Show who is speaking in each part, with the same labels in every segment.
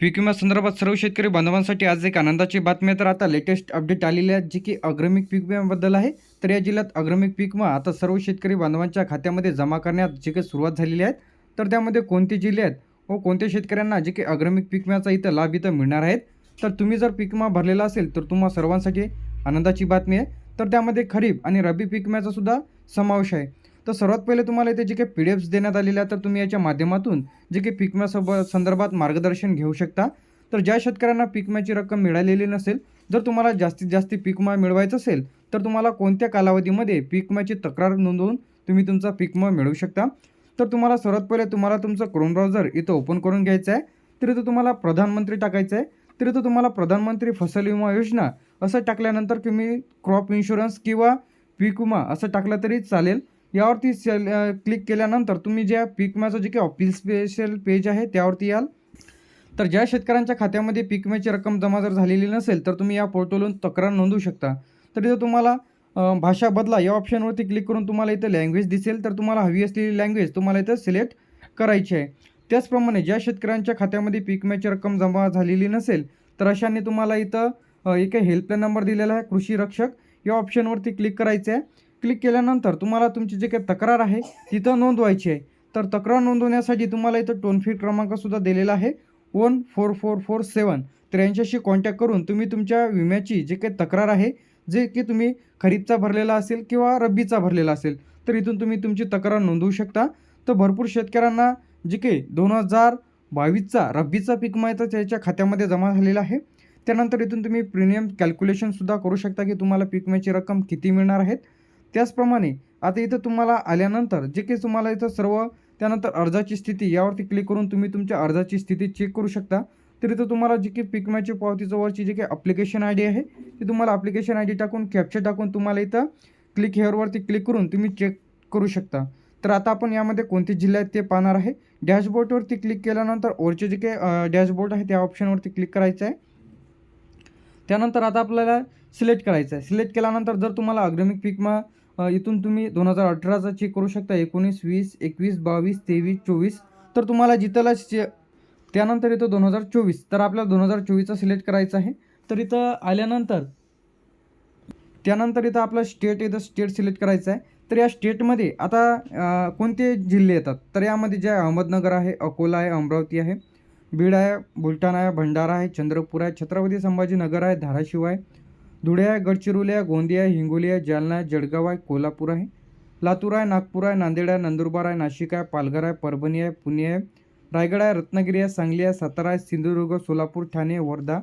Speaker 1: पीक विमा संदर्भात सर्व शेतकरी बांधवांसाठी आज एक आनंदाची बातमी आहे. तर आता लेटेस्ट अपडेट आलेली आहे जी की अग्रमिक पीक विम्याबद्दल आहे. तर या जिल्ह्यात अग्रमिक पीक विमा आता सर्व शेतकरी बांधवांच्या खात्यामध्ये जमा करण्यात जी काही सुरुवात झालेली आहे. तर त्यामध्ये कोणते जिल्हे आहेत व कोणत्या शेतकऱ्यांना जे काही अग्रमिक पीक विम्याचा इथं लाभ इथं मिळणार आहेत? तर तुम्ही जर पीक विमा भरलेला असेल तर तुम्हा सर्वांसाठी आनंदाची बातमी आहे. तर त्यामध्ये खरीप आणि रब्बी पीक विम्याचा सुद्धा समावेश आहे. तर सर्वात पहिले तुम्हाला इथे जे काही पी डी एफ्स देण्यात आलेल्या तर तुम्ही याच्या माध्यमातून जे काही पिकम्यासोबत संदर्भात मार्गदर्शन घेऊ शकता. तर ज्या शेतकऱ्यांना पिकम्याची विम्याची रक्कम मिळालेली नसेल जर तुम्हाला जास्तीत जास्त पीक विमा मिळवायचं असेल तर तुम्हाला कोणत्या कालावधीमध्ये पीक विम्याची तक्रार नोंदवून तुम्ही तुमचा पीक विमा मिळवू शकता? तर तुम्हाला सर्वात पहिले तुम्हाला तुमचं क्रोम ब्राउझर इथं ओपन करून घ्यायचं आहे. तरी तो तुम्हाला प्रधानमंत्री टाकायचं आहे. तर तो तुम्हाला प्रधानमंत्री फसल विमा योजना असं टाकल्यानंतर तुम्ही क्रॉप इन्शुरन्स किंवा पीक विमा असं टाकलं तरी चालेल. यावरती सेल क्लिक केल्यानंतर तुम्ही ज्या पीक विम्याचं जे काही ऑफिस स्पेशल पेज आहे त्यावरती याल. तर ज्या शेतकऱ्यांच्या खात्यामध्ये पीक विम्याची रक्कम जमा जर झालेली नसेल तर तुम्ही या पोर्टलवरून तक्रार नोंदवू शकता. तर इथं तुम्हाला भाषा बदला या ऑप्शनवरती क्लिक करून तुम्हाला इथं लँग्वेज दिसेल. तर तुम्हाला हवी असलेली लँग्वेज तुम्हाला इथं सिलेक्ट करायची आहे. त्याचप्रमाणे ज्या शेतकऱ्यांच्या खात्यामध्ये पीक विम्याची रक्कम जमा झालेली नसेल तर अशाने तुम्हाला इथं एक हेल्पलाईन नंबर दिलेला आहे कृषी रक्षक. या ऑप्शनवरती क्लिक करायचं आहे क्लिक केल्यानंतर तुम्हाला तुमची जे काही तक्रार आहे तिथं नोंदवायची आहे. तर तक्रार नोंदवण्यासाठी तुम्हाला इथं टोन फ्री क्रमांकसुद्धा दिलेला आहे. One four four four seven त्र्याऐंशीशी contact करून तुम्ही तुमच्या विम्याची जे काही तक्रार आहे जे की तुम्ही खरीपचा भरलेला असेल किंवा रब्बीचा भरलेला असेल तर इथून तुम्ही तुमची तक्रार नोंदवू शकता. तर भरपूर शेतकऱ्यांना जे काही दोन हजार बावीसचा रब्बीचा पीक माहिती त्याच्या खात्यामध्ये जमा झालेला आहे. त्यानंतर इथून तुम्ही प्रीमियम कॅल्क्युलेशनसुद्धा करू शकता की तुम्हाला पीक विम्याची रक्कम किती मिळणार आहेत त्याचप्रमाणे आता इथं तुम्हाला आल्यानंतर जे काही तुम्हाला इथं सर्व त्यानंतर अर्जाची स्थिती यावरती क्लिक करून तुम्ही तुमच्या अर्जाची स्थिती चेक करू शकता. तर इथं तुम्हाला जी काही पिकमॅची पावतीजवळची जी काही अप्लिकेशन आय डी आहे ती तुम्हाला अप्लिकेशन आय डी टाकून कॅप्चर टाकून तुम्हाला इथं क्लिक हेअरवरती क्लिक करून तुम्ही चेक करू शकता. तर आता आपण यामध्ये कोणते जिल्हे आहेत ते पाहणार आहे. डॅशबोर्डवरती क्लिक केल्यानंतर वरचे जे काही डॅशबोर्ड आहे त्या ऑप्शनवरती क्लिक करायचं आहे. त्यानंतर आता आपल्याला सिलेक्ट करायचं आहे. सिलेक्ट केल्यानंतर जर तुम्हाला अग्रमिक पिकमा इथून तुम्ही दोन हजार अठराचा चेक करू शकता. एकोणीस वीस एकवीस बावीस तेवीस चोवीस. तर तुम्हाला जिथला शे त्यानंतर येतो दोन हजार चोवीस. तर आपल्याला दोन हजार चोवीसचा सिलेक्ट करायचं आहे. तर इथं आल्यानंतर त्यानंतर इथं आपलं स्टेट इथं स्टेट सिलेक्ट करायचं आहे. तर या स्टेटमध्ये आता कोणते जिल्हे येतात? तर यामध्ये जे आहे अहमदनगर आहे अकोला आहे अमरावती आहे बीड आहे बुलढाणा आहे भंडारा आहे चंद्रपूर आहे छत्रपती संभाजीनगर आहे धाराशिव आहे धुळे आहे गडचिरोली आहे गोंदिया आहे हिंगोली आहे जालना आहे जळगाव आहे कोल्हापूर आहे. लातूर आहे नागपूर आहे नांदेड आहे नंदुरबार आहे नाशिक आहे पालघर आहे परभणी आहे पुणे आहे रायगड आहे रत्नागिरी आहे सांगली आहे सातारा आहे सिंधुदुर्ग सोलापूर ठाणे वर्धा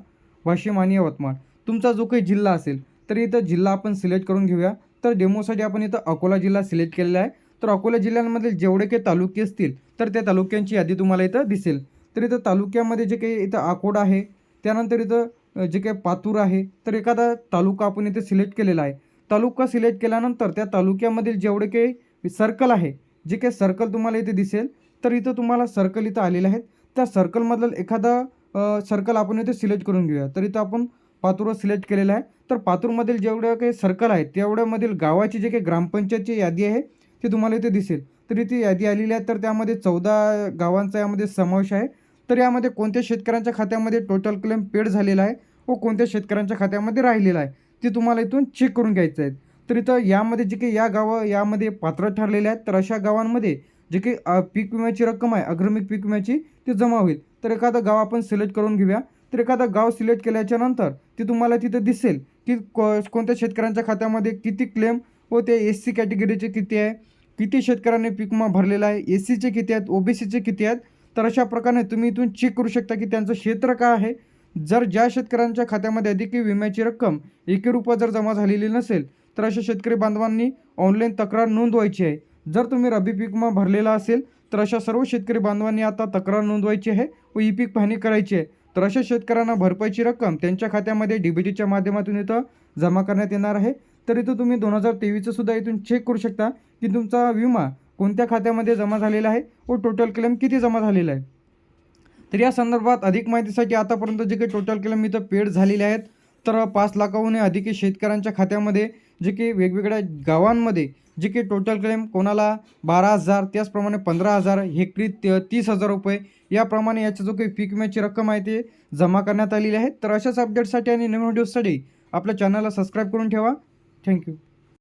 Speaker 1: वाशिम आणि यवतमाळ. तुमचा जो काही जिल्हा असेल तर इथं जिल्हा आपण सिलेक्ट करून घेऊया. तर डेमोसाठी आपण इथं अकोला जिल्हा सिलेक्ट केलेला आहे. तर अकोला जिल्ह्यांमधील जेवढे काही तालुके असतील तर त्या तालुक्यांची यादी तुम्हाला इथं दिसेल. तर इथं तालुक्यामध्ये जे काही इथं आकोड आहे त्यानंतर इथं जे काही पातूर आहे तर एखादा तालुका आपण इथे सिलेक्ट केलेला आहे. तालुका सिलेक्ट केल्यानंतर त्या तालुक्यामधील जेवढे काही सर्कल आहे जे काही सर्कल तुम्हाला इथे दिसेल तर इथं तुम्हाला सर्कल इथं आलेले आहेत. त्या सर्कलमधलं एखादा सर्कल आपण इथे सिलेक्ट करून घेऊया. तर इथं आपण पातूर सिलेक्ट केलेलं आहे. तर पातूरमधील जेवढ्या काही सर्कल आहेत तेवढ्यामधील गावाची जे काही ग्रामपंचायतची यादी आहे ती तुम्हाला इथे दिसेल. तर इथे यादी आलेली आहे तर त्यामध्ये चौदा गावांचा यामध्ये समावेश आहे. तर यामध्ये कोणत्या शेतकऱ्यांच्या खात्यामध्ये टोटल क्लेम पेड झालेला आहे व कोणत्या शेतकऱ्यांच्या खात्यामध्ये राहिलेला आहे? ते तुम्हाला इथून चेक करून घ्यायचं आहे. तर इथं यामध्ये जे काही या गावं यामध्ये पात्र ठरलेले आहेत तर अशा गावांमध्ये जे काही पीक विम्याची रक्कम आहे अग्रमिक पीक विम्याची ती जमा होईल. तर एखादं गाव आपण सिलेक्ट करून घेऊया. तर एखादं गाव सिलेक्ट केल्याच्यानंतर ते तुम्हाला तिथं दिसेल की को कोणत्या शेतकऱ्यांच्या खात्यामध्ये किती क्लेम व ते एस सी कॅटेगरीचे किती आहे किती शेतकऱ्यांनी पीक विमा भरलेला आहे एस सीचे किती आहेत ओ बी सीचे किती आहेत तर अशा प्रकारे तुम्ही इथून चेक करू शकता की त्यांचं क्षेत्र काय आहे. जर ज्या शेतकऱ्यांच्या खात्यामध्ये अधिक विम्याची रक्कम एके रुपया जर जमा झालेली नसेल तर अशा शेतकरी बांधवांनी ऑनलाईन तक्रार नोंदवायची आहे. जर तुम्ही रब्बी पीक विमा भरलेला असेल तर अशा सर्व शेतकरी बांधवांनी आता तक्रार नोंदवायची आहे व ई पीक पाहणी करायची आहे. तर अशा शेतकऱ्यांना भरपाईची रक्कम त्यांच्या खात्यामध्ये डी बी टीच्या माध्यमातून इथं जमा करण्यात येणार आहे. तर इथं तुम्ही दोन हजार तेवीसचं सुद्धा इथून चेक करू शकता की तुमचा विमा कोणत्या खात्यामध्ये जमा झालेला आहे? व टोटल क्लेम किती जमा झालेला आहे? तर या संदर्भात अधिक माहितीसाठी आतापर्यंत जे काही टोटल क्लेम इथं पेड झालेले आहेत तर पाच लाखाहून अधिक शेतकऱ्यांच्या खात्यामध्ये जे की वेगवेगळ्या गावांमध्ये जे की टोटल क्लेम कोणाला बारा हजार त्याचप्रमाणे पंधरा हजार हेक्टरी त- तीस हजार रुपये याप्रमाणे याच्या जो काही पीक विम्याची रक्कम आहे ते जमा करण्यात आलेली आहे. तर अशाच अपडेटसाठी आणि नवीन व्हिडिओसाठी आपल्या चॅनलला सबस्क्राईब करून ठेवा. थँक्यू